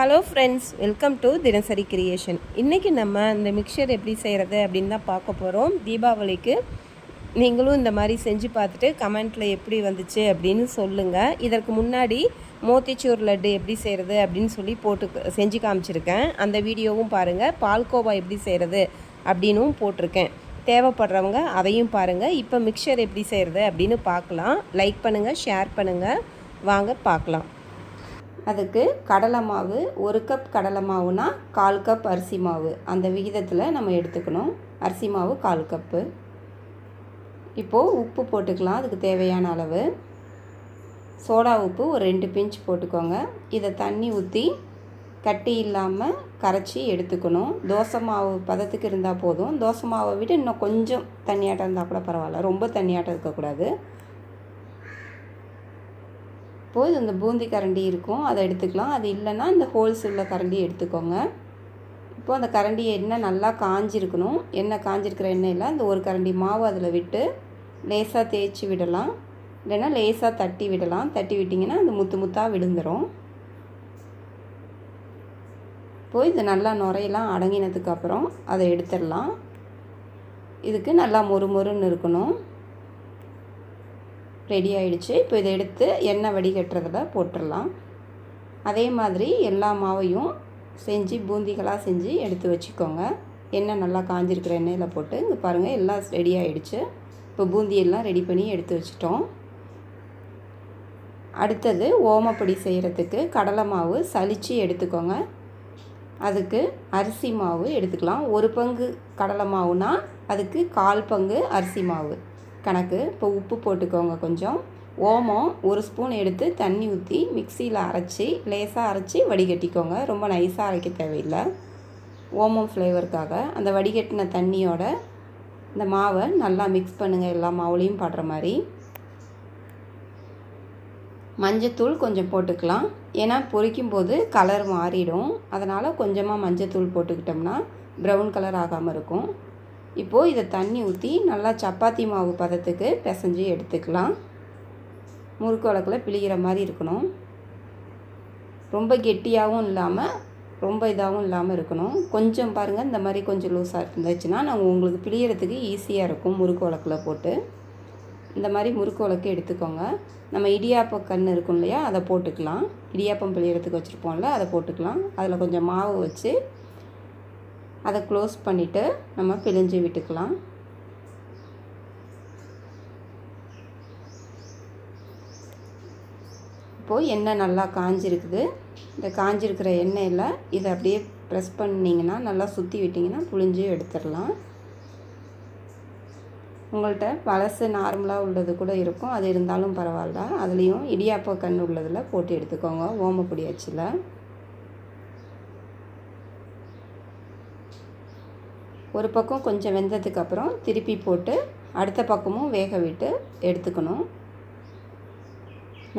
Hello friends welcome to Dinasari creation இன்றைக்கி நம்ம இந்த மிக்சர் எப்படி செய்கிறது அப்படின்னு தான் பார்க்க போகிறோம் தீபாவளிக்கு நீங்களும் இந்த மாதிரி செஞ்சு பார்த்துட்டு கமெண்ட்டில் எப்படி வந்துச்சு அப்படின்னு சொல்லுங்கள் இதற்கு முன்னாடி மோத்திச்சூர் லட்டு எப்படி செய்கிறது அப்படின்னு சொல்லி போட்டு செஞ்சு காமிச்சிருக்கேன். அந்த வீடியோவும் பாருங்கள் பால்கோவா எப்படி செய்கிறது அப்படின்னும் போட்டிருக்கேன். தேவைப்படுறவங்க அதையும் பாருங்கள் இப்போ மிக்சர் எப்படி செய்கிறது அப்படின்னு பார்க்கலாம். லைக் பண்ணுங்கள் ஷேர் பண்ணுங்கள் வாங்க பார்க்கலாம். அதுக்கு கடலை மாவு ஒரு கப் கடலை மாவுனா கால் கப் அரிசி மாவு. அந்த விகிதத்தில் நம்ம எடுத்துக்கணும். அரிசி மாவு கால் கப்பு இப்போது உப்பு போட்டுக்கலாம். அதுக்கு தேவையான அளவு. சோடா உப்பு ஒரு ரெண்டு பிஞ்ச் போட்டுக்கோங்க. இதை தண்ணி ஊற்றி கட்டி இல்லாமல் கரைச்சி எடுத்துக்கணும். தோசை மாவு பதத்துக்கு இருந்தால் போதும். தோசை மாவை விட இன்னும் கொஞ்சம் தண்ணியாட்டம் இருந்தால் கூட பரவாயில்ல. ரொம்ப தண்ணியாட்டம் இருக்கக்கூடாது. இப்போது இந்த பூந்தி கரண்டி இருக்கும் அதை எடுத்துக்கலாம். அது இல்லைன்னா இந்த ஹோல்ஸ் உள்ள கரண்டி எடுத்துக்கோங்க. இப்போது அந்த கரண்டி எண்ணெய் நல்லா காஞ்சிருக்கணும். எண்ணெய் காஞ்சிருக்கிற எண்ணெயில் இந்த ஒரு கரண்டி மாவு அதில் விட்டு லேசாக தேய்ச்சி விடலாம். இல்லைன்னா லேசாக தட்டி விடலாம். தட்டி விட்டிங்கன்னா அந்த முத்து முத்தாக விழுந்துடும் போய் இது நல்லா நுரையெல்லாம் அடங்கினதுக்கப்புறம் அதை எடுத்துடலாம். இதுக்கு நல்லா மொறு மொறுன்னு இருக்கணும். ரெடி ஆயிடுச்சு. இப்போ இதை எடுத்து எண்ணெய் வடிகட்டுறதுல போட்டுடலாம். அதே மாதிரி எல்லா மாவையும் செஞ்சு பூந்திகளாக செஞ்சு எடுத்து வச்சுக்கோங்க. எண்ணெய் நல்லா காஞ்சிருக்கிற எண்ணெயில் போட்டு இங்கே பாருங்கள் எல்லாம் ரெடி ஆயிடுச்சு. இப்போ பூந்தியெல்லாம் ரெடி பண்ணி எடுத்து வச்சிட்டோம். அடுத்தது ஓமப்பொடி செய்கிறதுக்கு கடலை மாவு சலித்து எடுத்துக்கோங்க. அதுக்கு அரிசி மாவு எடுத்துக்கலாம். ஒரு பங்கு கடலை மாவுனால் அதுக்கு கால் பங்கு அரிசி மாவு. கணக்கு. இப்போ உப்பு போட்டுக்கோங்க கொஞ்சம். ஓமம் ஒரு ஸ்பூன் எடுத்து தண்ணி ஊற்றி மிக்சியில் அரைச்சி லேசாக அரைச்சி வடிகட்டிக்கோங்க. ரொம்ப நைஸாக அரைக்க தேவையில்லை. ஓமம் ஃப்ளேவருக்காக அந்த வடிகட்டின தண்ணியோட இந்த மாவை நல்லா மிக்ஸ் பண்ணுங்கள் எல்லா மாவுலேயும் படுற மாதிரி. மஞ்சத்தூள் கொஞ்சம் போட்டுக்கலாம். ஏன்னா பொரிக்கும் போது கலர் மாறிடும். அதனால் கொஞ்சமாக மஞ்சத்தூள் போட்டுக்கிட்டோம்னா ப்ரௌன் கலர் ஆகாமல் இருக்கும். இப்போது இதை தண்ணி ஊற்றி நல்லா சப்பாத்தி மாவு பதத்துக்கு பிசைஞ்சு எடுத்துக்கலாம். முறுக்கு வழக்கில் பிழிகிற மாதிரி இருக்கணும். ரொம்ப கெட்டியாகவும் இல்லாமல் ரொம்ப இதாகவும் இல்லாமல் இருக்கணும். கொஞ்சம் பாருங்கள் இந்த மாதிரி கொஞ்சம் லூஸாக இருந்துச்சுன்னா நாங்கள் உங்களுக்கு பிழியறதுக்கு ஈஸியாக இருக்கும் முறுக்கு வழக்கில் போட்டு. இந்த மாதிரி முறுக்கு வழக்கு எடுத்துக்கோங்க. நம்ம இடியாப்ப கண் இருக்கும் இல்லையா அதை போட்டுக்கலாம். இடியாப்பம் பிழியறதுக்கு வச்சுருப்போம்ல அதை போட்டுக்கலாம். அதில் கொஞ்சம் மாவு வச்சு அதை க்ளோஸ் பண்ணிவிட்டு நம்ம பிழிஞ்சு விட்டுக்கலாம். இப்போது எண்ணெய் நல்லா காஞ்சிருக்குது. இந்த காஞ்சிருக்கிற எண்ணெயில் இதை அப்படியே ப்ரெஸ் பண்ணிங்கன்னா நல்லா சுற்றி விட்டிங்கன்னா புழிஞ்சு எடுத்துடலாம். உங்கள்கிட்ட பழசு நார்மலாக உள்ளது கூட இருக்கும். அது இருந்தாலும் பரவாயில்ல. அதுலேயும் இடியாப்ப கண் உள்ளதில் போட்டு எடுத்துக்கோங்க. ஓமப்பொடி அச்சில். ஒரு பக்கம் கொஞ்சம் வெந்ததுக்கப்புறம் திருப்பி போட்டு அடுத்த பக்கமும் வேக விட்டு எடுத்துக்கணும்.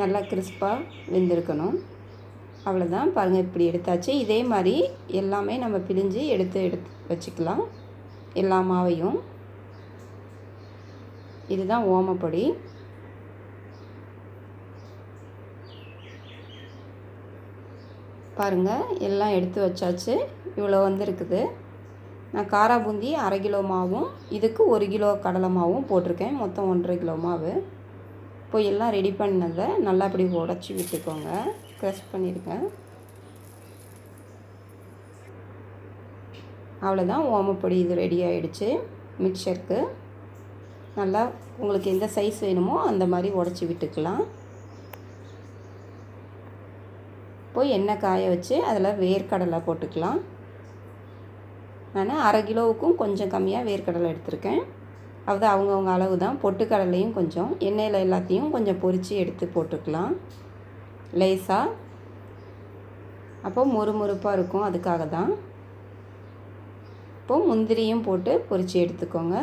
நல்லா கிறிஸ்பாக வெந்திருக்கணும். அவ்வளோதான் பாருங்கள் இப்படி எடுத்தாச்சு. இதே மாதிரி எல்லாமே நம்ம பிழிஞ்சு எடுத்து எடுத்து வச்சுக்கலாம். எல்லா மாவையும். இதுதான் ஓமப்பொடி பாருங்கள் எல்லாம் எடுத்து வச்சாச்சு. இவ்வளோ வந்திருக்குது. நான் காரா பூந்தி அரை கிலோ மாவும் இதுக்கு ஒரு கிலோ கடலை மாவும் போட்டிருக்கேன். மொத்தம் ஒன்றரை கிலோ மாவு. இப்போ எல்லாம் ரெடி பண்ணதை நல்லா அப்படி உடச்சி விட்டுக்கோங்க. க்ரஷ் பண்ணிடுங்க. அவ்வளோதான் ஓமப்பொடி இது ரெடி ஆகிடுச்சு மிக்சருக்கு நல்லா உங்களுக்கு எந்த சைஸ் வேணுமோ அந்த மாதிரி உடச்சி விட்டுக்கலாம். இப்போ எண்ணெய் காய வச்சு அதில் வேர்க்கடலை போட்டுக்கலாம். நான் அரை கிலோவுக்கும் கொஞ்சம் கம்மியாக வேர்க்கடலை எடுத்திருக்கேன். அது அவங்கவுங்க அளவு தான். பொட்டுக்கடலையும் கொஞ்சம் எண்ணெயில் எல்லாத்தையும் கொஞ்சம் பொரித்து எடுத்து போட்டுக்கலாம். லேசாக அப்போ முறுமுறுப்பாக இருக்கும் அதுக்காக தான். இப்போது முந்திரியும் போட்டு பொரித்து எடுத்துக்கோங்க.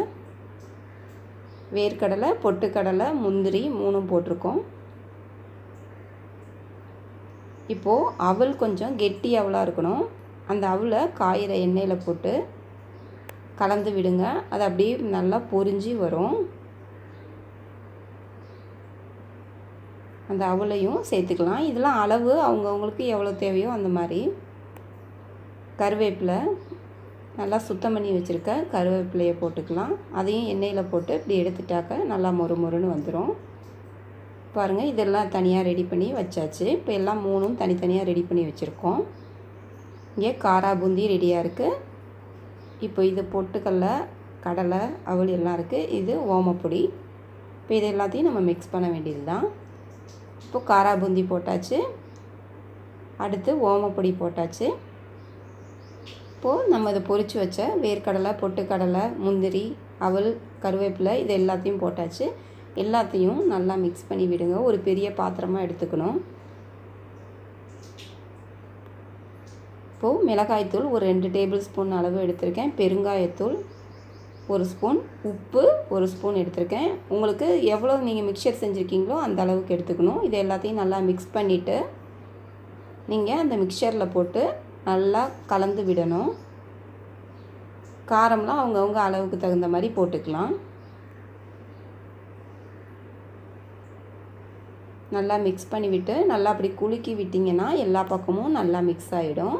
வேர்க்கடலை பொட்டுக்கடலை முந்திரி மூணும் போட்டிருக்கோம். இப்போது அவல் கொஞ்சம் கெட்டி அவலாக இருக்கணும். அந்த அவலை காயிற எண்ணெயில் போட்டு கலந்து விடுங்க. அது அப்படியே நல்லா பொரிஞ்சு வரும். அந்த அவலையும் சேர்த்துக்கலாம். இதெல்லாம் அளவு அவங்கவுங்களுக்கு எவ்வளோ தேவையோ அந்த மாதிரி. கருவேப்பிலை நல்லா சுத்தம் பண்ணி வச்சுருக்க கருவேப்பிலையை போட்டுக்கலாம். அதையும் எண்ணெயில் போட்டு இப்படி எடுத்துட்டாக்க நல்லா மொறு மொறுன்னு வந்துடும் பாருங்கள் இதெல்லாம் தனியாக ரெடி பண்ணி வச்சாச்சு. இப்போ எல்லாம் மூணும் தனித்தனியாக ரெடி பண்ணி வச்சுருக்கோம். இங்கே காரா பூந்தி ரெடியாக இருக்குது இப்போ இது பொட்டுக்கடல கடலை அவல் எல்லாம் இருக்குது இது ஓமப்பொடி இப்போ இது எல்லாத்தையும் நம்ம மிக்ஸ் பண்ண வேண்டியது தான் இப்போ காரா பூந்தி போட்டாச்சு. அடுத்து ஓமப்பொடி போட்டாச்சு. இப்போது நம்ம இதை பொரித்து வச்ச வேர்க்கடலை பொட்டுக்கடலை முந்திரி அவல் கருவேப்பிலை இது எல்லாத்தையும் போட்டாச்சு. எல்லாத்தையும் நல்லா மிக்ஸ் பண்ணி விடுங்க. ஒரு பெரிய பாத்திரமாக எடுத்துக்கணும். இப்போது மிளகாய்த்தூள் ஒரு ரெண்டு டேபிள் ஸ்பூன் அளவு எடுத்திருக்கேன். பெருங்காயத்தூள் ஒரு ஸ்பூன் உப்பு ஒரு ஸ்பூன் எடுத்திருக்கேன். உங்களுக்கு எவ்வளோ நீங்கள் மிக்சர் செஞ்சுருக்கீங்களோ அந்த அளவுக்கு எடுத்துக்கணும். இது எல்லாத்தையும் நல்லா மிக்ஸ் பண்ணிவிட்டு நீங்கள் அந்த மிக்சரில் போட்டு நல்லா கலந்து விடணும். காரம்லாம் அவங்கவுங்க அளவுக்கு தகுந்த மாதிரி போட்டுக்கலாம். நல்லா மிக்ஸ் பண்ணி விட்டு நல்லா அப்படி குலுக்கி விட்டிங்கன்னா எல்லா பக்கமும் நல்லா மிக்ஸ் ஆகிடும்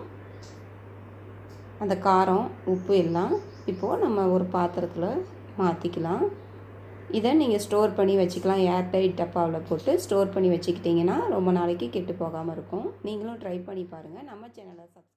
அந்த காரம் உப்பு எல்லாம் இப்போது நம்ம ஒரு பாத்திரத்தில் மாற்றிக்கலாம் இதை நீங்கள் ஸ்டோர் பண்ணி வச்சுக்கலாம். ஏர்டைட் டப்பாவில் போட்டு ஸ்டோர் பண்ணி வச்சுக்கிட்டிங்கன்னா ரொம்ப நாளைக்கு கெட்டு போகாமல் இருக்கும். நீங்களும் ட்ரை பண்ணி பாருங்கள் நம்ம சேனலை சப்ஸ்கிரைப்